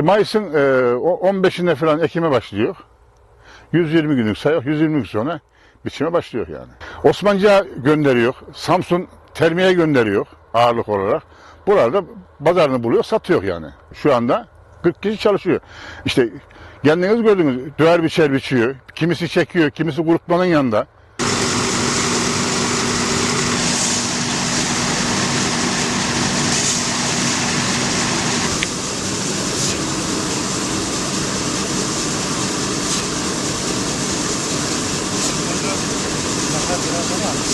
Mayıs'ın e, o 15'inde falan ekime başlıyor. 120 günlük sayıyor. 120 gün sonra biçime başlıyor yani. Osmanlıca gönderiyor. Samsun termiye gönderiyor ağırlık olarak. Buralarda pazarını buluyor, satıyor yani. Şu anda 40 kişi çalışıyor. İşte kendiniz gördünüz. Döver biçer biçiyor. Kimisi çekiyor, kimisi kurutmanın yanında. 他给他说话。